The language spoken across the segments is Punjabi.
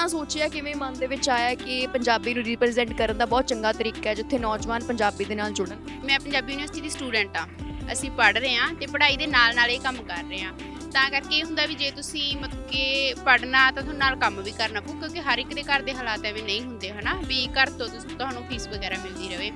ਕਿੱਦਾਂ ਸੋਚਿਆ ਕਿਵੇਂ ਮਨ ਦੇ ਵਿੱਚ ਆਇਆ ਕਿ ਪੰਜਾਬੀ ਨੂੰ ਰਿਪਰੈਜ਼ੈਂਟ ਕਰਨ ਦਾ ਬਹੁਤ ਚੰਗਾ ਤਰੀਕਾ ਹੈ, ਜਿੱਥੇ ਨੌਜਵਾਨ ਪੰਜਾਬੀ ਦੇ ਨਾਲ ਜੁੜਨ। ਮੈਂ ਪੰਜਾਬੀ ਯੂਨੀਵਰਸਿਟੀ ਦੀ ਸਟੂਡੈਂਟ ਆ ਅਸੀਂ ਪੜ੍ਹ ਰਹੇ ਹਾਂ ਤੇ ਪੜ੍ਹਾਈ ਦੇ ਨਾਲ ਨਾਲ ਇਹ ਕੰਮ ਕਰ ਰਹੇ ਹਾਂ। ਤਾਂ ਕਰਕੇ ਇਹ ਹੁੰਦਾ ਵੀ ਜੇ ਤੁਸੀਂ ਮਤਲਬ ਕਿ ਪੜ੍ਹਨਾ ਤਾਂ ਤੁਹਾਨੂੰ ਨਾਲ ਕੰਮ ਵੀ ਕਰਨਾ ਪਊ, ਕਿਉਂਕਿ ਹਰ ਇੱਕ ਦੇ ਘਰ ਦੇ ਹਾਲਾਤ ਐਵੇਂ ਨਹੀਂ ਹੁੰਦੇ, ਹਨਾ? ਵੀ ਘਰ ਤੋਂ ਤੁਹਾਨੂੰ ਫੀਸ ਵਗੈਰਾ ਮਿਲਦੀ ਰਹੇ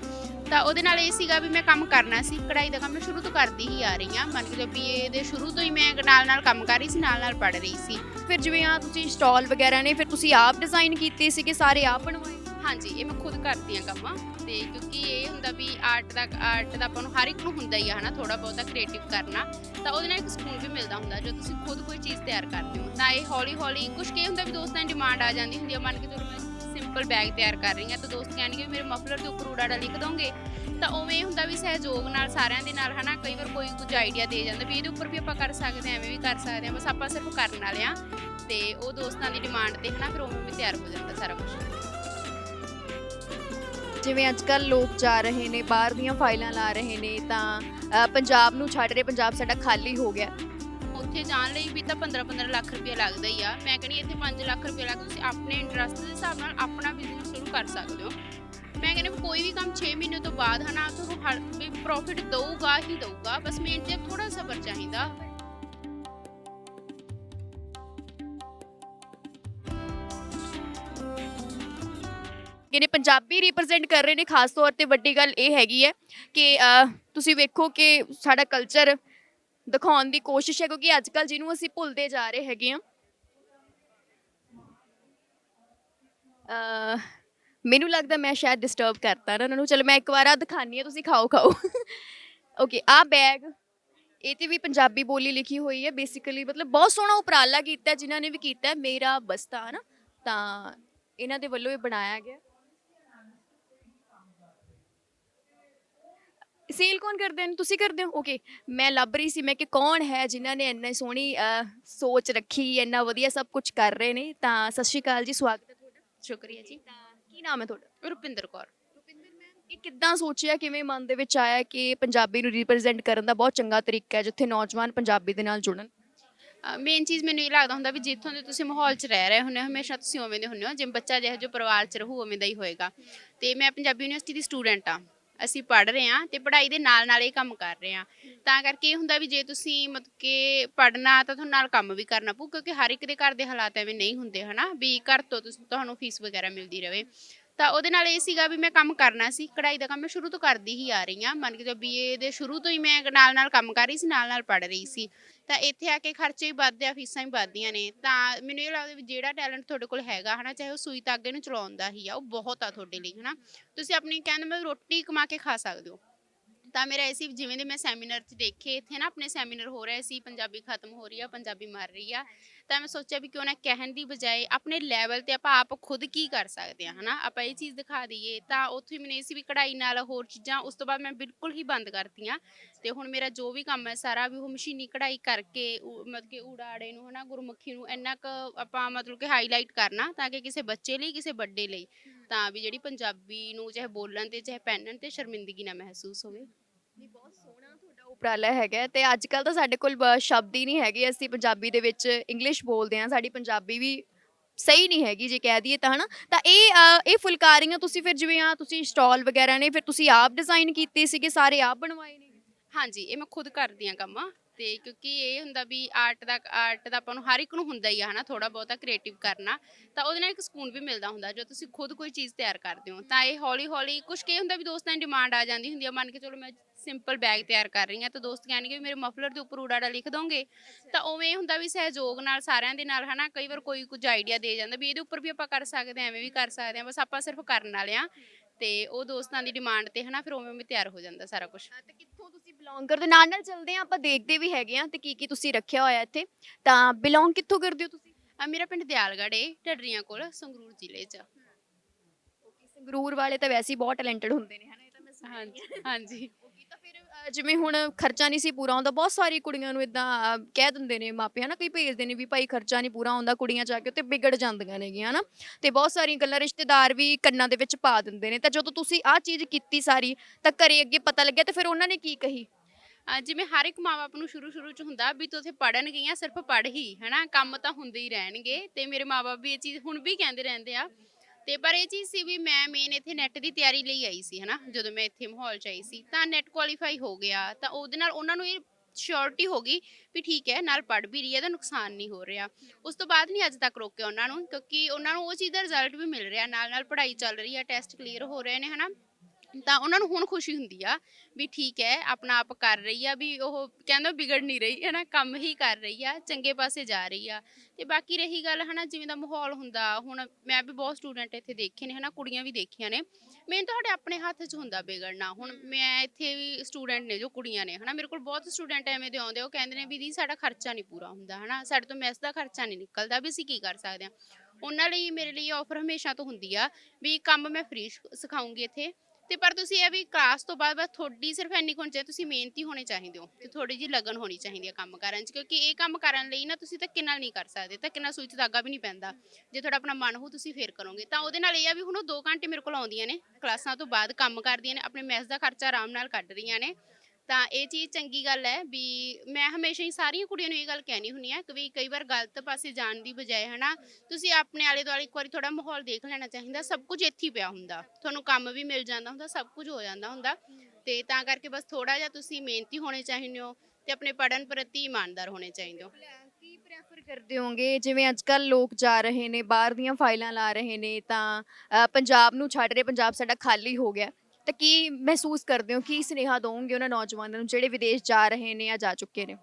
ਤਾਂ ਉਹਦੇ ਨਾਲ ਇਹ ਸੀਗਾ ਵੀ ਮੈਂ ਕੰਮ ਕਰਨਾ ਸੀ ਕਢਾਈ ਦਾ ਕੰਮ ਮੈਂ ਸ਼ੁਰੂ ਤੋਂ ਕਰਦੀ ਹੀ ਆ ਰਹੀ ਹਾਂ। ਮੰਨ ਕੇ ਚੱਲੋ ਵੀ ਇਹਦੇ ਸ਼ੁਰੂ ਤੋਂ ਹੀ ਮੈਂ ਨਾਲ ਨਾਲ ਕੰਮ ਕਰ ਰਹੀ ਸੀ ਨਾਲ ਨਾਲ ਪੜ੍ਹ ਰਹੀ ਸੀ। ਫਿਰ ਜਿਵੇਂ ਆ ਤੁਸੀਂ ਸਟਾਲ ਵਗੈਰਾ ਨੇ ਫਿਰ ਤੁਸੀਂ ਆਪ ਡਿਜ਼ਾਈਨ ਕੀਤੇ ਸੀ ਕਿ ਸਾਰੇ ਆਪ ਬਣਵਾਏ? ਹਾਂਜੀ ਇਹ ਮੈਂ ਖੁਦ ਕਰਦੀ ਆ ਕੰਮ ਤੇ ਕਿਉਂਕਿ ਇਹ ਹੁੰਦਾ ਵੀ ਆਰਟ ਦਾ ਆਰਟ ਦਾ ਆਪਾਂ ਨੂੰ ਹਰ ਇੱਕ ਨੂੰ ਹੁੰਦਾ ਹੀ ਆ ਹਨਾ ਥੋੜਾ ਬਹੁਤਾ ਕ੍ਰੀਏਟਿਵ ਕਰਨਾ। ਤਾਂ ਉਹਦੇ ਨਾਲ ਇੱਕ ਸਕੂਨ ਵੀ ਮਿਲਦਾ ਹੁੰਦਾ ਜਦੋਂ ਤੁਸੀਂ ਖੁਦ ਕੋਈ ਚੀਜ਼ ਤਿਆਰ ਕਰਦੇ ਹੋ। ਤਾਂ ਇਹ ਹੌਲੀ ਹੌਲੀ ਕੁਝ ਕੀ ਹੁੰਦਾ ਵੀ ਦੋਸਤਾਂ ਦੀ ਡਿਮਾਂਡ ਆ ਜਾਂਦੀ ਹੁੰਦੀ ਆ ਮੰਨ ਕੇ ਚਲੋ ਮੈਂ ਸਿੰਪਲ ਬੈਗ ਤਿਆਰ ਕਰ ਰਹੀ ਹਾਂ ਤਾਂ ਦੋਸਤ ਕਹਿਣਗੇ ਮੇਰੇ ਮਫਲਰ ਦੇ ਉੱਪਰ ਊੜਾੜਾ ਲਿਖ ਦੋਗੇ ਤਾਂ ਉਵੇਂ ਇਹ ਹੁੰਦਾ ਵੀ ਸਹਿਯੋਗ ਨਾਲ ਸਾਰਿਆਂ ਦੇ ਨਾਲ ਹਨਾ ਕਈ ਵਾਰ ਕੋਈ ਕੁਝ ਆਈਡੀਆ ਦੇ ਜਾਂਦਾ ਵੀ ਇਹਦੇ ਉੱਪਰ ਵੀ ਆਪਾਂ ਕਰ ਸਕਦੇ ਹਾਂ ਐਵੇਂ ਵੀ ਕਰ ਸਕਦੇ ਹਾਂ ਬਸ ਆਪਾਂ ਸਿਰਫ ਕਰਨ ਵਾਲੇ ਆ ਤੇ ਉਹ ਦੋਸਤਾਂ ਦੀ ਡਿਮਾਂਡ ਤੇ ਹਨਾ ਫਿਰ ਉਵੇਂ ਵੀ ਤਿਆਰ ਹੋ ਜਾਂਦਾ ਸਾਰਾ ਕੁਝ ਜਿਵੇਂ ਅੱਜ ਕੱਲ ਲੋਕ ਜਾ ਰਹੇ ਨੇ ਬਾਹਰ ਦੀਆਂ ਫਾਈਲਾਂ ਲਾ ਰਹੇ ਨੇ ਤਾਂ ਅ, ਪੰਜਾਬ ਨੂੰ ਛੱਡ ਰਹੇ ਪੰਜਾਬ ਸਾਡਾ ਖਾਲੀ ਹੋ ਗਿਆ। ਉੱਥੇ ਜਾਣ ਲਈ ਵੀ ਤਾਂ 15-15 ਲੱਖ ਰੁਪਏ ਲੱਗਦਾ ਹੀ ਆ। ਮੈਂ ਕਹਿੰਦੀ ਇੱਥੇ 5 ਲੱਖ ਰੁਪਏ ਲੱਗ ਤੁਸੀਂ ਆਪਣੇ ਇੰਟਰਸਟ ਦੇ ਹਿਸਾਬ ਨਾਲ ਆਪਣਾ ਬਿਜ਼ਨਸ ਸ਼ੁਰੂ ਕਰ ਸਕਦੇ ਹੋ। ਮੈਂ ਕਹਿੰਦੀ ਕੋਈ ਵੀ ਕੰਮ 6 ਮਹੀਨੇ ਤੋਂ ਬਾਅਦ ਹਨਾ ਤੁਹਾਨੂੰ ਹਰ, ਵੀ ਪ੍ਰੋਫਿਟ ਦਊਗਾ ਹੀ ਦਊਗਾ, ਬਸ ਮਿਹਨਤ ਤੇ ਥੋੜਾ ਸਬਰ ਚਾਹੀਦਾ। ਕਿਨੇ ਪੰਜਾਬੀ ਰਿਪਰੈਜ਼ੈਂਟ ਕਰ ਰਹੇ ਨੇ, ਖਾਸ ਤੌਰ ਤੇ ਵੱਡੀ ਗੱਲ ਇਹ ਹੈਗੀ ਹੈ ਕਿ ਤੁਸੀਂ ਵੇਖੋ ਕਿ ਸਾਡਾ ਕਲਚਰ ਦਿਖਾਉਣ ਦੀ ਕੋਸ਼ਿਸ਼ ਹੈ ਕਿਉਂਕਿ ਅੱਜ ਕੱਲ ਜਿਹਨੂੰ ਅਸੀਂ ਭੁੱਲਦੇ ਜਾ ਰਹੇ ਹੈਗੇ ਆ ਮੈਨੂੰ ਲੱਗਦਾ ਮੈਂ ਸ਼ਾਇਦ ਡਿਸਟਰਬ ਕਰਤਾ ਨਾ ਉਹਨਾਂ ਨੂੰ। ਚਲੋ ਮੈਂ ਇੱਕ ਵਾਰ ਆ ਦਿਖਾਨੀ ਆ, ਤੁਸੀਂ ਖਾਓ ਖਾਓ। ਓਕੇ ਆ ਬੈਗ ਇਹ ਤੇ ਵੀ ਪੰਜਾਬੀ ਬੋਲੀ ਲਿਖੀ ਹੋਈ ਹੈ। ਬੇਸਿਕਲੀ ਮਤਲਬ ਬਹੁਤ ਸੋਹਣਾ ਉਪਰਾਲਾ ਕੀਤਾ ਹੈ ਜਿਨ੍ਹਾਂ ਨੇ ਵੀ ਕੀਤਾ ਮੇਰਾ ਬਸਤਾ ਨਾ ਤਾਂ ਇਹਨਾਂ ਦੇ ਵੱਲੋਂ ਇਹ ਬਣਾਇਆ ਗਿਆ। ਸੇਲ ਕੌਣ ਕਰਦੇ ਨੇ ਤੁਸੀਂ ਕਰਦੇ ਹੋ? ਓਕੇ ਮੈਂ ਲੱਭ ਰਹੀ ਸੀ ਮੈਂ ਕਿ ਕੌਣ ਹੈ ਜਿਨ੍ਹਾਂ ਨੇ ਇੰਨੀ ਸੋਹਣੀ ਅਹ, ਸੋਚ ਰੱਖੀ ਇੰਨਾ ਵਧੀਆ ਸਭ ਕੁਝ ਕਰ ਰਹੇ ਨੇ? ਤਾਂ ਸਤਿ ਸ਼੍ਰੀ ਅਕਾਲ ਜੀ ਸਵਾਗਤ ਹੈ ਤੁਹਾਡਾ। ਸ਼ੁਕਰੀਆ ਜੀ। ਤਾਂ ਕੀ ਨਾਮ ਹੈ ਤੁਹਾਡਾ? ਰੁਪਿੰਦਰ ਕੌਰ। ਰੁਪਿੰਦਰ ਮੈਮ ਇਹ ਕਿੱਦਾਂ ਸੋਚਿਆ ਕਿਵੇਂ ਮਨ ਦੇ ਵਿੱਚ ਆਇਆ ਕਿ ਪੰਜਾਬੀ ਨੂੰ ਰਿਪਰੈਜ਼ੈਂਟ ਕਰਨ ਦਾ ਬਹੁਤ ਚੰਗਾ ਤਰੀਕਾ ਹੈ ਜਿੱਥੇ ਨੌਜਵਾਨ ਪੰਜਾਬੀ ਦੇ ਨਾਲ ਜੁੜਨ? ਮੇਨ ਚੀਜ਼ ਮੈਨੂੰ ਇਹ ਲੱਗਦਾ ਹੁੰਦਾ ਵੀ ਜਿੱਥੋਂ ਦੇ ਤੁਸੀਂ ਮਾਹੌਲ 'ਚ ਰਹਿ ਰਹੇ ਹੁੰਦੇ ਹੋ ਹਮੇਸ਼ਾ ਤੁਸੀਂ ਉਵੇਂ ਦੇ ਹੁੰਦੇ ਹੋ। ਜਿਵੇਂ ਬੱਚਾ ਜਿਹੋ ਜੋ ਪਰਿਵਾਰ 'ਚ ਰਹੂ ਉਵੇਂ ਦਾ ਹੀ ਹੋਏਗਾ। ਤੇ ਮੈਂ ਪੰਜਾਬੀ ਯੂਨੀਵਰਸਿਟੀ ਦੀ ਸਟੂਡੈਂਟ ਆ ਅਸੀਂ ਪੜ੍ਹ ਰਹੇ ਹਾਂ ਤੇ ਪੜ੍ਹਾਈ ਦੇ ਨਾਲ ਨਾਲ ਇਹ ਕੰਮ ਕਰ ਰਹੇ ਹਾਂ। ਤਾਂ ਕਰਕੇ ਇਹ ਹੁੰਦਾ ਵੀ ਜੇ ਤੁਸੀਂ ਮਤਲਬ ਕਿ ਪੜ੍ਹਨਾ ਤਾਂ ਤੁਹਾਨੂੰ ਨਾਲ ਕੰਮ ਵੀ ਕਰਨਾ ਪਊ, ਕਿਉਂਕਿ ਹਰ ਇੱਕ ਦੇ ਘਰ ਦੇ ਹਾਲਾਤ ਐਵੇਂ ਨਹੀਂ ਹੁੰਦੇ ਹਨਾ, ਵੀ ਘਰ ਤੋਂ ਤੁਸੀਂ, ਤੁਹਾਨੂੰ ਫੀਸ ਵਗੈਰਾ ਮਿਲਦੀ ਰਵੇ। ਤਾਂ ਉਹਦੇ ਨਾਲ ਇਹ ਸੀਗਾ ਵੀ ਮੈਂ ਕੰਮ ਕਰਨਾ ਸੀ, ਕਢਾਈ ਦਾ ਕੰਮ ਮੈਂ ਸ਼ੁਰੂ ਤੋਂ ਕਰਦੀ ਹੀ ਆ ਰਹੀ ਹਾਂ, ਮੰਨ ਕੇ ਚੱਲੋ ਵੀ ਇਹਦੇ ਸ਼ੁਰੂ ਤੋਂ ਹੀ ਮੈਂ ਨਾਲ ਨਾਲ ਕੰਮ ਕਰ ਰਹੀ ਸੀ, ਨਾਲ ਨਾਲ ਪੜ੍ਹ ਰਹੀ ਸੀ। ਤਾਂ ਇੱਥੇ ਆ ਕੇ ਖਰਚੇ ਵੀ ਵੱਧਦੇ ਆ, ਫੀਸਾਂ ਵੀ ਵੱਧਦੀਆਂ ਨੇ, ਤਾਂ ਮੈਨੂੰ ਇਹ ਲੱਗਦਾ ਵੀ ਜਿਹੜਾ ਟੈਲੈਂਟ ਤੁਹਾਡੇ ਕੋਲ ਹੈਗਾ ਹਨਾ, ਚਾਹੇ ਉਹ ਸੂਈ ਤਾਗੇ ਨੂੰ ਚਲਾਉਣ ਦਾ ਹੀ ਆ, ਉਹ ਬਹੁਤ ਆ ਤੁਹਾਡੇ ਲਈ, ਹਨਾ। ਤੁਸੀਂ ਆਪਣੀ ਕਹਿੰਦੇ ਮੈਂ ਰੋਟੀ ਕਮਾ ਕੇ ਖਾ ਸਕਦੇ ਹੋ। ਤਾਂ ਮੇਰਾ ਇਹ ਸੀ ਜਿਵੇਂ ਦੇ ਮੈਂ ਸੈਮੀਨਾਰ 'ਚ ਦੇਖੇ, ਇੱਥੇ ਨਾ ਆਪਣੇ ਸੈਮੀਨਾਰ ਹੋ ਰਿਹਾ ਸੀ, ਪੰਜਾਬੀ ਖਤਮ ਹੋ ਰਹੀ ਆ, ਪੰਜਾਬੀ ਮਰ ਰਹੀ ਆ ਤਾਂ ਮੈਂ ਸੋਚਿਆ ਵੀ ਕਿਉਂ ਨਾ ਕਹਿਣ ਦੀ ਬਜਾਏ ਆਪਣੇ ਲੈਵਲ ਤੇ ਆਪਾਂ ਆਪ ਖੁਦ ਕੀ ਕਰ ਸਕਦੇ ਆ ਹਨਾ? ਆਪਾਂ ਇਹ ਚੀਜ਼ ਦਿਖਾ ਦਈਏ ਤਾਂ ਉੱਥੇ ਮੈਨੂੰ ਇਹ ਸੀ ਵੀ ਕਢਾਈ ਨਾਲ ਹੋਰ ਚੀਜ਼ਾਂ ਉਸ ਤੋਂ ਬਾਅਦ ਮੈਂ ਬਿਲਕੁਲ ਹੀ ਬੰਦ ਕਰਤੀਆਂ ਤੇ ਹੁਣ ਮੇਰਾ ਜੋ ਵੀ ਕੰਮ ਹੈ ਸਾਰਾ ਵੀ ਉਹ ਮਸ਼ੀਨੀ ਕਢਾਈ ਕਰਕੇ ਮਤਲਬ ਕਿ ਊੜਾੜੇ ਨੂੰ ਹਨਾ ਗੁਰਮੁਖੀ ਨੂੰ ਇੰਨਾ ਕੁ ਆਪਾਂ ਮਤਲਬ ਕਿ ਹਾਈਲਾਈਟ ਕਰਨਾ ਤਾਂ ਕਿ ਕਿਸੇ ਬੱਚੇ ਲਈ ਕਿਸੇ ਵੱਡੇ ਲਈ ਤਾਂ ਵੀ ਜਿਹੜੀ ਪੰਜਾਬੀ ਨੂੰ ਚਾਹੇ ਬੋਲਣ ਤੇ ਚਾਹੇ ਪਹਿਨਣ ਤੇ ਸ਼ਰਮਿੰਦਗੀ ਨਾ ਮਹਿਸੂਸ ਹੋਵੇ ਨਹੀਂ ਬਹੁਤ ਸੋਹਣਾ ਤੁਹਾਡਾ ਉਪਰਾਲਾ ਹੈਗਾ ਹੈ ਤੇ ਅੱਜ ਕੱਲ ਤਾਂ ਸਾਡੇ ਕੋਲ ਬ- ਸ਼ਬਦ ਹੀ ਨਹੀਂ ਹੈਗੇ। ਅਸੀਂ ਪੰਜਾਬੀ ਦੇ ਵਿੱਚ ਇੰਗਲਿਸ਼ ਬੋਲਦੇ ਹਾਂ ਸਾਡੀ ਪੰਜਾਬੀ ਵੀ ਸਹੀ ਨਹੀਂ ਹੈਗੀ ਜੇ ਕਹਿ ਦਈਏ ਤਾਂ ਹਨਾ? ਤਾਂ ਇਹ ਅ, ਇਹ ਫੁਲਕਾਰੀਆਂ ਤੁਸੀਂ ਫਿਰ ਜਿਵੇਂ ਆ ਤੁਸੀਂ ਸਟਾਲ ਵਗੈਰਾ ਨੇ ਫਿਰ ਤੁਸੀਂ ਆਪ ਡਿਜ਼ਾਈਨ ਕੀਤੇ ਸੀਗੇ ਸਾਰੇ ਆਪ ਬਣਵਾਏ ਨੇ? ਹਾਂਜੀ ਇਹ ਮੈਂ ਖੁਦ ਕਰਦੀ ਹਾਂ ਕੰਮ ਤੇ ਕਿਉਂਕਿ ਇਹ ਹੁੰਦਾ ਵੀ ਆਰਟ ਦਾ ਆਰਟ ਦਾ ਆਪਾਂ ਨੂੰ ਹਰ ਇੱਕ ਨੂੰ ਹੁੰਦਾ ਹੀ ਆ ਹਨਾ? ਥੋੜਾ ਬਹੁਤਾ ਕ੍ਰੀਏਟਿਵ ਕਰਨਾ ਤਾਂ ਉਹਦੇ ਨਾਲ ਇੱਕ ਸਕੂਨ ਵੀ ਮਿਲਦਾ ਹੁੰਦਾ ਜਦੋਂ ਤੁਸੀਂ ਖੁਦ ਕੋਈ ਚੀਜ਼ ਤਿਆਰ ਕਰਦੇ ਹੋ। ਤਾਂ ਇਹ ਹੌਲੀ ਹੌਲੀ ਕੁਝ ਕੀ ਹੁੰਦਾ ਵੀ ਦੋਸਤਾਂ ਦੀ ਡਿਮਾਂਡ ਆ ਜਾਂਦੀ ਹੁੰਦੀ ਆ ਮੰਨ ਕੇ ਚਲੋ ਮੈਂ ਸਿੰਪਲ ਬੈਗ ਤਿਆਰ ਕਰ ਰਹੀ ਹਾਂ ਤਾਂ ਦੋਸਤ ਕਹਿਣਗੇ ਵੀ ਮੇਰੇ ਮਫਲਰ ਦੇ ਉੱਪਰ ਊੜਾੜਾ ਲਿਖ ਦੋਗੇ। ਤਾਂ ਉਵੇਂ ਇਹ ਹੁੰਦਾ ਵੀ ਸਹਿਯੋਗ ਨਾਲ ਸਾਰਿਆਂ ਦੇ ਨਾਲ ਹਨਾ ਕਈ ਵਾਰ ਕੋਈ ਕੁਝ ਆਈਡੀਆ ਦੇ ਜਾਂਦਾ ਵੀ ਇਹਦੇ ਉੱਪਰ ਵੀ ਆਪਾਂ ਕਰ ਸਕਦੇ ਐਵੇਂ ਵੀ ਕਰ ਸਕਦੇ ਹਾਂ ਬਸ ਆਪਾਂ ਸਿਰਫ ਕਰਨ ਵਾਲੇ ਆ ਤੇ ਉਹ ਦੋਸਤਾਂ ਦੀ ਡਿਮਾਂਡ ਤੇ ਹਨਾ ਫਿਰ ਉਵੇਂ ਉਵੇਂ ਤਿਆਰ ਹੋ ਜਾਂਦਾ ਸਾਰਾ ਕੁਝ ਤੇ ਕਿੱਥੋਂ ਤੁਸੀਂ ਬਿਲੋਂਗ ਕਰਦੇ ਹੋ? ਨਾਲ ਨਾਲ ਚੱਲਦੇ ਆ ਆਪਾਂ ਦੇਖਦੇ ਵੀ ਹੈਗੇ ਆ ਤੇ ਕੀ ਕੀ ਤੁਸੀਂ ਰੱਖਿਆ ਹੋਇਆ ਇੱਥੇ। ਤਾਂ ਬਿਲੋਂਗ ਕਿੱਥੋਂ ਕਰਦੇ ਹੋ ਤੁਸੀਂ? ਆ ਮੇਰਾ ਪਿੰਡ ਦਿਆਲਗੜ੍ਹ ਏ ਢੱਡਰੀਆਂ ਕੋਲ ਸੰਗਰੂਰ ਜ਼ਿਲ੍ਹੇ 'ਚ। ਓਕੇ ਸੰਗਰੂਰ ਵਾਲੇ ਤਾਂ ਵੈਸੇ ਹੀ ਬਹੁਤ ਟੈਲੈਂਟਡ ਹੁੰਦੇ ਨੇ ਹਨਾ ਇਹ ਤਾਂ ਮੈਂ ਹਾਂਜੀ ਹਾਂਜੀ। ਜਿਵੇਂ ਹੁਣ ਖਰਚਾ ਨਹੀਂ ਸੀ ਪੂਰਾ ਹੁੰਦਾ, ਬਹੁਤ ਸਾਰੀ ਕੁੜੀਆਂ ਨੂੰ ਇਦਾਂ ਕਹਿ ਦਿੰਦੇ ਨੇ ਮਾਪੇ ਹਨਾ, ਕਈ ਭੇਜਦੇ ਨੇ ਵੀ ਭਾਈ ਖਰਚਾ ਨਹੀਂ ਪੂਰਾ ਹੁੰਦਾ, ਕੁੜੀਆਂ ਜਾ ਕੇ ਉੱਤੇ ਵਿਗੜ ਜਾਂਦੀਆਂ ਨੇਗੀਆਂ ਹਨਾ। ਤੇ ਬਹੁਤ ਸਾਰੀਆਂ ਗੱਲਾਂ ਰਿਸ਼ਤੇਦਾਰ ਵੀ ਕੰਨਾਂ ਦੇ ਵਿੱਚ ਪਾ ਦਿੰਦੇ ਨੇ। ਤਾਂ ਜਦੋਂ ਤੁਸੀਂ ਆਹ ਚੀਜ਼ ਕੀਤੀ ਸਾਰੀ, ਤਾਂ ਘਰੇ ਅੱਗੇ ਪਤਾ ਲੱਗਿਆ, ਤੇ ਫਿਰ ਉਹਨਾਂ ਨੇ ਕੀ ਕਹੀ? ਅਹ, ਜਿਵੇਂ ਹਰ ਇੱਕ ਮਾਪੇ ਨੂੰ ਸ਼ੁਰੂ ਸ਼ੁਰੂ ਚ ਹੁੰਦਾ ਵੀ ਤੂੰ ਉੱਥੇ ਪੜਨ ਗਈਆਂ, ਸਿਰਫ ਪੜ੍ਹ ਹੀ, ਹਨਾ, ਕੰਮ ਤਾਂ ਹੁੰਦੇ ਹੀ ਰਹਿਣਗੇ। ਤੇ ਮੇਰੇ ਮਾਪੇ ਵੀ ਇਹ ਚੀਜ਼ ਹੁਣ ਵੀ ਕਹਿੰਦੇ ਰਹਿੰਦੇ ਆ ਤੇ ਪਰ ਇਹ ਚੀਜ਼ ਸੀ ਵੀ ਮੈਂ ਮੇਨ ਇੱਥੇ ਨੈਟ ਦੀ ਤਿਆਰੀ ਲਈ ਆਈ ਸੀ, ਹਨਾ? ਜਦੋਂ ਮੈਂ ਇੱਥੇ ਮਾਹੌਲ ਚ ਆਈ ਸੀ, ਤਾਂ ਨੈਟ ਕੁਆਲੀਫਾਈ ਹੋ ਗਿਆ, ਤਾਂ ਉਹਦੇ ਨਾਲ ਉਹਨਾਂ ਨੂੰ ਇਹ ਸ਼ੋਰਟੀ ਹੋ ਗਈ ਵੀ ਠੀਕ ਹੈ, ਨਾਲ ਪੜ ਵੀ ਰਹੀ ਹੈ ਤਾਂ ਨੁਕਸਾਨ ਨਹੀਂ ਹੋ ਰਿਹਾ। ਉਸ ਤੋਂ ਬਾਅਦ ਨਹੀਂ ਅੱਜ ਤੱਕ ਰੋਕਿਆ ਉਹਨਾਂ ਨੂੰ, ਕਿਉਂਕਿ ਉਹਨਾਂ ਨੂੰ ਉਹ ਚੀਜ਼ ਦਾ ਰਿਜ਼ਲਟ ਵੀ ਮਿਲ ਰਿਹਾ ਨਾਲ ਨਾਲ ਪੜ੍ਹਾਈ ਚੱਲ ਰਹੀ ਹੈ ਟੈਸਟ ਕਲੀਅਰ ਹੋ ਰਹੇ ਨੇ, ਹਨਾ? ਤਾਂ ਉਹਨਾਂ ਨੂੰ ਹੁਣ ਖੁਸ਼ੀ ਹੁੰਦੀ ਆ ਵੀ ਠੀਕ ਹੈ, ਆਪਣਾ ਆਪ ਕਰ ਰਹੀ ਆ, ਵੀ ਉਹ ਕਹਿੰਦਾ ਵਿਗੜ ਨਹੀਂ ਰਹੀ ਹੈ ਨਾ ਕੰਮ ਹੀ ਕਰ ਰਹੀ ਆ, ਚੰਗੇ ਪਾਸੇ ਜਾ ਰਹੀ ਆ। ਤੇ ਬਾਕੀ ਰਹੀ ਗੱਲ, ਹਨਾ, ਜਿਵੇਂ ਦਾ ਮਾਹੌਲ ਹੁੰਦਾ, ਹੁਣ ਮੈਂ ਵੀ ਬਹੁਤ ਸਟੂਡੈਂਟ ਇੱਥੇ ਦੇਖੇ ਨੇ, ਹਨਾ, ਕੁੜੀਆਂ ਵੀ ਦੇਖੀਆਂ ਨੇ ਮੈਨੂੰ ਤੁਹਾਡੇ ਆਪਣੇ ਹੱਥ 'ਚ ਹੁੰਦਾ ਵਿਗੜਨਾ। ਹੁਣ ਮੈਂ ਇੱਥੇ ਵੀ ਸਟੂਡੈਂਟ ਨੇ ਜੋ ਕੁੜੀਆਂ ਨੇ, ਹਨਾ, ਮੇਰੇ ਕੋਲ ਬਹੁਤ ਸਟੂਡੈਂਟ ਐਵੇਂ ਦੇ ਆਉਂਦੇ, ਉਹ ਕਹਿੰਦੇ ਨੇ ਵੀ ਦੀ ਸਾਡਾ ਖਰਚਾ ਨਹੀਂ ਪੂਰਾ ਹੁੰਦਾ, ਹਨਾ, ਸਾਡੇ ਤੋਂ ਮੈਸ ਦਾ ਖਰਚਾ ਨਹੀਂ ਨਿਕਲਦਾ, ਵੀ ਅਸੀਂ ਕੀ ਕਰ ਸਕਦੇ ਹਾਂ ਉਹਨਾਂ ਲਈ ਮੇਰੇ ਲਈ ਆਫਰ ਹਮੇਸ਼ਾ ਤੋਂ ਹੁੰਦੀ ਆ, ਵੀ ਕੰਮ ਮੈਂ ਫ੍ਰੀ ਸਿਖਾਉਂਗੀ ਇੱਥੇ ਤੇ ਪਰ ਤੁਸੀਂ ਇਹ ਵੀ ਕਲਾਸ ਤੋਂ ਬਾਅਦ ਬਸ ਤੁਹਾਡੀ ਸਿਰਫ ਇੰਨੀ ਕੁ ਚਾਹੀਦੀ ਤੁਸੀਂ ਮਿਹਨਤੀ ਹੋਣੇ ਚਾਹੀਦੇ ਹੋ ਤੇ ਥੋੜੀ ਜਿਹੀ ਲਗਨ ਹੋਣੀ ਚਾਹੀਦੀ ਹੈ ਕੰਮ ਕਰਨ 'ਚ, ਕਿਉਂਕਿ ਇਹ ਕੰਮ ਕਰਨ ਲਈ ਨਾ ਤੁਸੀਂ ਧੱਕੇ ਨਾਲ ਨਹੀਂ ਕਰ ਸਕਦੇ, ਧੱਕੇ ਨਾਲ ਸੂਈ 'ਚ ਧਾਗਾ ਵੀ ਨਹੀਂ ਪੈਂਦਾ। ਜੇ ਤੁਹਾਡਾ ਆਪਣਾ ਮਨ ਹੋ ਤੁਸੀਂ ਫੇਰ ਕਰੋਗੇ। ਤਾਂ ਉਹਦੇ ਨਾਲ ਇਹ ਆ ਵੀ ਹੁਣ ਉਹ 2 ਘੰਟੇ ਮੇਰੇ ਕੋਲ ਆਉਂਦੀਆਂ ਨੇ, ਕਲਾਸਾਂ ਤੋਂ ਬਾਅਦ ਕੰਮ ਕਰਦੀਆਂ ਨੇ, ਆਪਣੇ ਮੈਸ ਦਾ ਖਰਚਾ ਆਰਾਮ ਨਾਲ ਕੱਢ ਰਹੀਆਂ ਨੇ। ਤਾਂ ਇਹ ਚੀਜ਼ ਚੰਗੀ ਗੱਲ ਹੈ ਵੀ ਮੈਂ ਹਮੇਸ਼ਾ ਹੀ ਸਾਰੀਆਂ ਕੁੜੀਆਂ ਨੂੰ ਇਹ ਗੱਲ ਕਹਿਣੀ ਹੁੰਦੀ ਆ ਕਿ ਵੀ ਕਈ ਵਾਰ ਗਲਤ ਪਾਸੇ ਜਾਣ ਦੀ ਬਜਾਏ, ਹਨਾ, ਤੁਸੀਂ ਆਪਣੇ ਆਲੇ ਦੁਆਲੇ ਇੱਕ ਵਾਰੀ ਥੋੜਾ ਮਾਹੌਲ ਦੇਖ ਲੈਣਾ ਚਾਹੀਦਾ, ਸਭ ਕੁਝ ਇੱਥੇ ਹੀ ਪਿਆ ਹੁੰਦਾ, ਤੁਹਾਨੂੰ ਕੰਮ ਵੀ ਮਿਲ ਜਾਂਦਾ ਹੁੰਦਾ, ਸਭ ਕੁਝ ਹੋ ਜਾਂਦਾ ਹੁੰਦਾ ਤੇ ਤਾਂ ਕਰਕੇ ਬਸ ਥੋੜਾ ਜਿਹਾ ਤੁਸੀਂ ਮਿਹਨਤੀ ਹੋਣੇ ਚਾਹੀਦੇ ਹੋ ਤੇ ਆਪਣੇ ਪੜਨ ਪ੍ਰਤੀ ਇਮਾਨਦਾਰ ਹੋਣੇ ਚਾਹੀਦੇ ਹੋ। ਕੀ ਪ੍ਰੈਫਰ ਕਰਦੇ ਹੋਗੇ ਜਿਵੇਂ ਅੱਜ ਕੱਲ ਲੋਕ ਜਾ ਰਹੇ ਨੇ, ਬਾਹਰ ਦੀਆਂ ਫਾਈਲਾਂ ਲਾ ਰਹੇ ਨੇ, ਤਾਂ ਪੰਜਾਬ ਨੂੰ ਛੱਡ ਰਹੇ, ਪੰਜਾਬ ਸਾਡਾ ਖਾਲੀ ਹੋ ਗਿਆ। ਤਾਂ ਕੀ ਮਹਿਸੂਸ ਕਰਦੇ ਹੋ? ਕੀ ਸੁਨੇਹਾ ਦੋਗੇ ਉਹਨਾਂ ਨੌਜਵਾਨਾਂ ਨੂੰ ਜਿਹੜੇ ਵਿਦੇਸ਼ ਜਾ ਰਹੇ ਨੇ ਜਾਂ ਜਾ ਚੁੱਕੇ ਨੇ?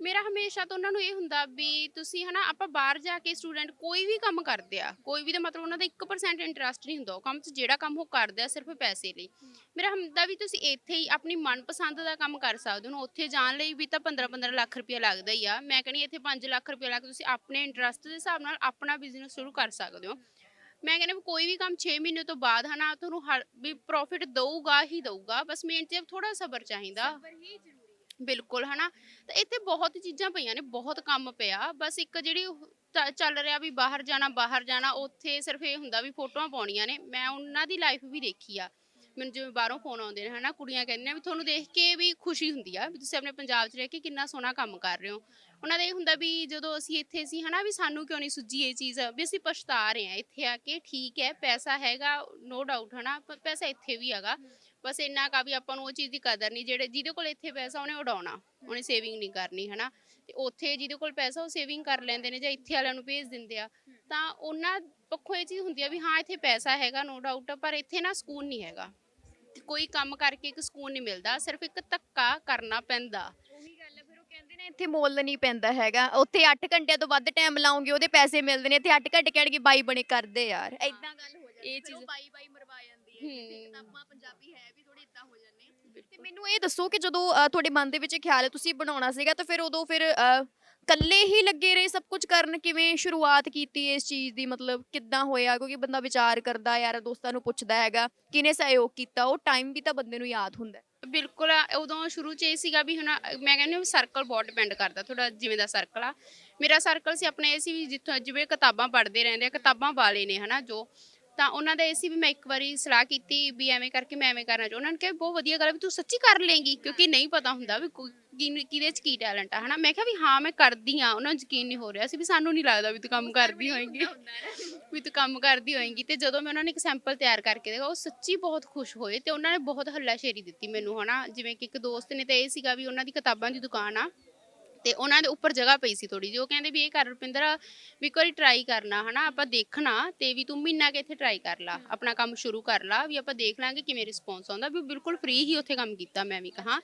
ਮੇਰਾ ਹਮੇਸ਼ਾ ਤੋਂ ਉਹਨਾਂ ਨੂੰ ਇਹ ਹੁੰਦਾ ਵੀ ਤੁਸੀਂ ਹਨਾ, ਆਪਾਂ ਬਾਹਰ ਜਾ ਕੇ ਸਟੂਡੈਂਟ ਕੋਈ ਵੀ ਕੰਮ ਕਰਦੇ ਆ, ਕੋਈ ਵੀ ਦਾ ਮਤਲਬ ਉਹਨਾਂ ਦਾ 1% ਇੰਟਰਸਟ ਨਹੀਂ ਹੁੰਦਾ, ਉਹ ਕੰਮ 'ਚ ਜਿਹੜਾ ਕੰਮ ਉਹ ਕਰਦੇ ਆ ਸਿਰਫ ਪੈਸੇ ਲਈ। ਮੇਰਾ ਹੁੰਦਾ ਵੀ ਤੁਸੀਂ ਇੱਥੇ ਹੀ ਆਪਣੀ ਮਨਪਸੰਦ ਦਾ ਕੰਮ ਕਰ ਸਕਦੇ ਹੋ ਉੱਥੇ ਜਾਣ ਲਈ ਵੀ ਤਾਂ 15-15 ਲੱਖ ਰੁਪਇਆ ਲੱਗਦਾ ਹੀ ਆ। ਮੈਂ ਕਹਿੰਦੀ ਇੱਥੇ 5 ਲੱਖ ਰੁਪਇਆ ਲੱਗ ਕੇ ਤੁਸੀਂ ਆਪਣੇ ਇੰਟਰਸਟ ਦੇ ਹਿਸਾਬ ਨਾਲ ਆਪਣਾ ਬਿਜ਼ਨਸ ਸ਼ੁਰੂ ਕਰ ਸਕਦੇ ਹੋ। ਮੈਂ ਕਹਿੰਦੀ ਕੋਈ ਵੀ ਕੰਮ 6 ਮਹੀਨੇ ਤੋਂ ਬਾਅਦ ਹਨਾ ਤੁਹਾਨੂੰ ਹਰ- ਵੀ ਪ੍ਰੋਫਿਟ ਦਊਗਾ ਹੀ ਦਊਗਾ ਬਸ ਮੇਨ ਤੇ ਥੋੜਾ ਸਬਰ ਚਾਹੀਦਾ। ਬਿਲਕੁਲ ਹਨਾ ਤਾਂ ਇੱਥੇ ਬਹੁਤ ਚੀਜ਼ਾਂ ਪਈਆਂ ਨੇ ਬਹੁਤ ਕੰਮ ਪਿਆ ਬਸ ਇੱਕ ਜਿਹੜੀ ਚੱਲ ਰਿਹਾ ਵੀ ਬਾਹਰ ਜਾਣਾ ਬਾਹਰ ਜਾਣਾ ਉੱਥੇ ਸਿਰਫ ਇਹ ਹੁੰਦਾ ਵੀ ਫੋਟੋਆਂ ਪਾਉਣੀਆਂ ਨੇ ਮੈਂ ਉਹਨਾਂ ਦੀ ਲਾਈਫ ਵੀ ਦੇਖੀ ਆ। ਮੈਨੂੰ ਜਿਵੇਂ ਬਾਹਰੋਂ ਫੋਨ ਆਉਂਦੇ ਨੇ, ਹਨਾ, ਕੁੜੀਆਂ ਕਹਿੰਦੀਆਂ ਵੀ ਤੁਹਾਨੂੰ ਦੇਖ ਕੇ ਵੀ ਖੁਸ਼ੀ ਹੁੰਦੀ ਆ ਵੀ ਤੁਸੀਂ ਆਪਣੇ ਪੰਜਾਬ 'ਚ ਰਹਿ ਕੇ ਕਿੰਨਾ ਸੋਹਣਾ ਕੰਮ ਕਰ ਰਹੇ ਹੋ। ਉਹਨਾਂ ਦਾ ਇਹ ਹੁੰਦਾ ਵੀ ਜਦੋਂ ਅਸੀਂ ਇੱਥੇ ਸੀ, ਹਨਾ, ਵੀ ਸਾਨੂੰ ਕਿਉਂ ਨਹੀਂ ਸੁੱਜੀ ਇਹ ਚੀਜ਼, ਵੀ ਅਸੀਂ ਪਛਤਾ ਰਹੇ ਹਾਂ, ਇੱਥੇ ਆ ਕੇ ਠੀਕ ਹੈ, ਪੈਸਾ ਹੈਗਾ ਨੋ ਡਾਊਟ ਹਨਾ ਪੈਸਾ ਇੱਥੇ ਵੀ ਹੈਗਾ, ਬਸ ਇੰਨਾ ਕਾ ਵੀ ਆਪਾਂ ਨੂੰ ਉਹ ਚੀਜ਼ ਦੀ ਕਦਰ ਨਹੀਂ ਜਿਹੜੇ, ਜਿਹਦੇ ਕੋਲ ਇੱਥੇ ਪੈਸਾ ਉਹਨੇ ਉਡਾਉਣਾ, ਉਹਨੇ ਸੇਵਿੰਗ ਨਹੀਂ ਕਰਨੀ, ਹਨਾ, ਤੇ ਉੱਥੇ ਜਿਹਦੇ ਕੋਲ ਪੈਸਾ ਉਹ ਸੇਵਿੰਗ ਕਰ ਲੈਂਦੇ ਨੇ, ਜਾਂ ਇੱਥੇ ਵਾਲਿਆਂ ਨੂੰ ਭੇਜ ਦਿੰਦੇ ਆ, ਤਾਂ ਉਹਨਾਂ ਪੱਖੋਂ ਇਹ ਚੀਜ਼ ਹੁੰਦੀ ਆ ਵੀ ਹਾਂ, ਇੱਥੇ ਪੈਸਾ ਹੈਗਾ ਨੋ ਡਾਊਟ ਪਰ ਇੱਥੇ ਨਾ ਸਕੂਨ ਨਹੀਂ ਹੈਗਾ। ਕੋਈ ਕੰਮ ਕਰਕੇ ਇੱਕ ਸਕੂਨ ਨਹੀਂ ਮਿਲਦਾ ਸਿਰਫ ਇੱਕ ਧੱਕਾ ਕਰਨਾ ਪੈਂਦਾ। ਉਹੀ ਗੱਲ ਹੈ ਫਿਰ ਉਹ ਕਹਿੰਦੇ ਨੇ ਇੱਥੇ ਮੁੱਲ ਨਹੀਂ ਪੈਂਦਾ ਹੈਗਾ। ਉੱਥੇ 8 ਘੰਟਿਆਂ ਤੋਂ ਵੱਧ ਟਾਈਮ ਲਾਉਂਗੇ ਉਹਦੇ ਪੈਸੇ ਮਿਲਦੇ ਨੇ ਇੱਥੇ 8 ਘੰਟੇ ਕਹਿਣਗੇ ਬਾਈ ਬਣੇ ਕਰਦੇ ਯਾਰ। ਐਦਾਂ ਗੱਲ ਹੋ ਜਾਂਦੀ ਇਹ ਚੀਜ਼ ਬਾਈ ਬਾਈ ਮਰਵਾ ਜਾਂਦੀ ਹੈ। ਤੇ ਆਪਾਂ ਪੰਜਾਬੀ ਹੈ ਵੀ ਥੋੜੇ ਇਦਾਂ ਹੋ ਜਾਂਦੇ ਤੇ ਮੈਨੂੰ ਇਹ ਦੱਸੋ ਕਿ ਜਦੋਂ ਤੁਹਾਡੇ ਮਨ ਦੇ ਵਿੱਚ ਖਿਆਲ ਹੈ ਤੁਸੀਂ ਬਣਾਉਣਾ ਸੀਗਾ ਤਾਂ ਫਿਰ ਉਦੋਂ ਫਿਰ ਅ, ਹੀ ਲੱਗੇ ਰਹੇ ਸਭ ਕੁਝ ਕਰਨ? ਕਿਵੇਂ ਸ਼ੁਰੂਆਤ ਕੀਤੀ ਇਸ ਚੀਜ਼ ਦੀ? ਮਤਲਬ ਕਿੱਦਾਂ ਹੋਇਆ? ਕਿਉਂਕਿ ਬੰਦਾ ਵਿਚਾਰ ਕਰਦਾ ਯਾਰ ਦੋਸਤਾਂ ਨੂੰ ਪੁੱਛਦਾ ਹੈਗਾ ਕਿਹਨੇ ਸਹਿਯੋਗ ਕੀਤਾ? ਉਹ ਟਾਈਮ ਵੀ ਤਾਂ ਬੰਦੇ ਨੂੰ ਯਾਦ ਹੁੰਦਾ ਹੈ। ਬਿਲਕੁਲ ਉਦੋਂ ਸ਼ੁਰੂ 'ਚ ਇਹ ਸੀਗਾ ਵੀ ਹੁਣ ਮੈਂ ਕਹਿੰਦੀ ਹਾਂ ਸਰਕਲ ਬਹੁਤ ਡਿਪੈਂਡ ਕਰਦਾ ਤੁਹਾਡਾ ਜਿਵੇਂ ਦਾ ਸਰਕਲ ਆ। ਮੇਰਾ ਸਰਕਲ ਸੀ ਆਪਣੇ ਇਹ ਸੀ ਵੀ ਜਿੱਥੋਂ ਜਿਵੇਂ ਕਿਤਾਬਾਂ ਪੜ੍ਹਦੇ ਰਹਿੰਦੇ ਆ ਕਿਤਾਬਾਂ ਵਾਲੇ ਨੇ ਹਨਾ ਜੋ ਤਾਂ ਉਹਨਾਂ ਦਾ ਇਹ ਸੀ ਵੀ ਮੈਂ ਇੱਕ ਵਾਰੀ ਸਲਾਹ ਕੀਤੀ ਵੀ ਐਵੇਂ ਕਰਕੇ ਮੈਂ ਐਵੇਂ ਕਰਨਾ ਚਾਹੁੰਦਾ। ਉਹਨਾਂ ਨੇ ਕਿਹਾ ਵੀ ਬਹੁਤ ਵਧੀਆ ਗੱਲ ਆ ਵੀ ਤੂੰ ਸੱਚੀ ਕਰ ਲੇਂਗੀ ਕਿਉਂਕਿ ਨਹੀਂ ਪਤਾ ਹੁੰਦਾ ਵੀ ਕੋਈ- ਕਿਹਨੂੰ- ਕਿਹਦੇ 'ਚ ਕੀ ਟੈਲੈਂਟ ਆ ਹਨਾ? ਮੈਂ ਕਿਹਾ ਵੀ ਹਾਂ ਮੈਂ ਕਰਦੀ ਆ ਉਹਨਾਂ ਨੂੰ ਯਕੀਨ ਨਹੀਂ ਹੋ ਰਿਹਾ ਸੀ ਵੀ ਸਾਨੂੰ ਨਹੀਂ ਲੱਗਦਾ ਵੀ ਤੂੰ ਕੰਮ ਕਰਦੀ ਹੋਏਂਗੀ। ਵੀ ਤੂੰ ਕੰਮ ਕਰਦੀ ਹੋਏਂਗੀ। ਤੇ ਜਦੋਂ ਮੈਂ ਉਹਨਾਂ ਨੇ ਇੱਕ ਸੈਂਪਲ ਤਿਆਰ ਕਰਕੇ ਦੇਖਿਆ ਉਹ ਸੱਚੀ ਬਹੁਤ ਖੁਸ਼ ਹੋਏ ਤੇ ਉਹਨਾਂ ਨੇ ਬਹੁਤ ਹੱਲਾਸ਼ੇਰੀ ਦਿੱਤੀ ਮੈਨੂੰ ਹਨਾ? ਜਿਵੇਂ ਕਿ ਇੱਕ ਦੋਸਤ ਨੇ ਤਾਂ ਇਹ ਸੀਗਾ ਵੀ ਉਹਨਾਂ ਦੀ ਕਿਤਾਬਾਂ ਦੀ ਦੁਕਾਨ ਆ ਤੇ ਉਹਨਾਂ ਦੇ ਉੱਪਰ ਜਗ੍ਹਾ ਪਈ ਸੀ ਥੋੜੀ ਜਿਹੀ। ਉਹ ਕਹਿੰਦੇ ਵੀ ਇਹ ਕਰ ਰੁਪਿੰਦਰ ਵੀ ਇੱਕ ਵਾਰੀ ਟਰਾਈ ਕਰਨਾ ਹਨਾ ਆਪਾਂ ਦੇਖਣਾ ਤੇ ਵੀ ਤੂੰ ਮਹੀਨਾ ਕਿ ਇੱਥੇ ਟਰਾਈ ਕਰ ਲਾ ਆਪਣਾ ਕੰਮ ਸ਼ੁਰੂ ਕਰ ਲਾ ਵੀ ਆਪਾਂ ਦੇਖ ਲਾਂਗੇ ਕਿਵੇਂ ਰਿਸਪੌਂਸ ਆਉਂਦਾ। ਵੀ ਬਿਲਕੁਲ ਫ੍ਰੀ ਹੀ ਉੱਥੇ ਕੰਮ ਕੀਤਾ ਮੈਂ ਵੀ ਕਹਾ।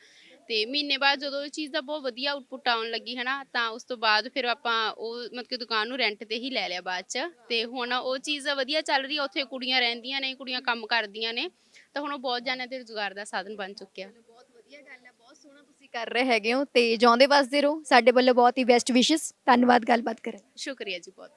ਤੇ ਮਹੀਨੇ ਬਾਅਦ ਜਦੋਂ ਇਹ ਚੀਜ਼ ਦਾ ਬਹੁਤ ਵਧੀਆ ਆਊਟਪੁੱਟ ਆਉਣ ਲੱਗੀ ਹਨਾ ਤਾਂ ਉਸ ਤੋਂ ਬਾਅਦ ਫਿਰ ਆਪਾਂ ਉਹ ਮਤਲਬ ਕਿ ਦੁਕਾਨ ਨੂੰ ਰੈਂਟ ਤੇ ਹੀ ਲੈ ਲਿਆ ਬਾਅਦ ਚ। ਤੇ ਹੁਣ ਉਹ ਚੀਜ਼ ਵਧੀਆ ਚੱਲ ਰਹੀ ਹੈ ਉੱਥੇ ਕੁੜੀਆਂ ਰਹਿੰਦੀਆਂ ਨੇ ਕੁੜੀਆਂ ਕੰਮ ਕਰਦੀਆਂ ਨੇ ਤਾਂ ਹੁਣ ਉਹ ਬਹੁਤ ਜਾਣਿਆਂ ਦੇ ਰੁਜ਼ਗਾਰ ਦਾ ਸਾਧਨ ਬਣ ਚੁੱਕਿਆ। ਬਹੁਤ ਵਧੀਆ ਗੱਲ ਹੈ ਕਰ ਰਹੇ ਹੈਗੇ ਹੋ ਤੇ ਜਿਉਂਦੇ ਵੱਸਦੇ ਰਹੋ। ਸਾਡੇ ਵੱਲੋਂ ਬਹੁਤ ਹੀ ਬੈਸਟ ਵਿਸ਼ੇਸ ਧੰਨਵਾਦ, ਗੱਲਬਾਤ ਕਰਨ ਸ਼ੁਕਰੀਆ ਜੀ ਬਹੁਤ।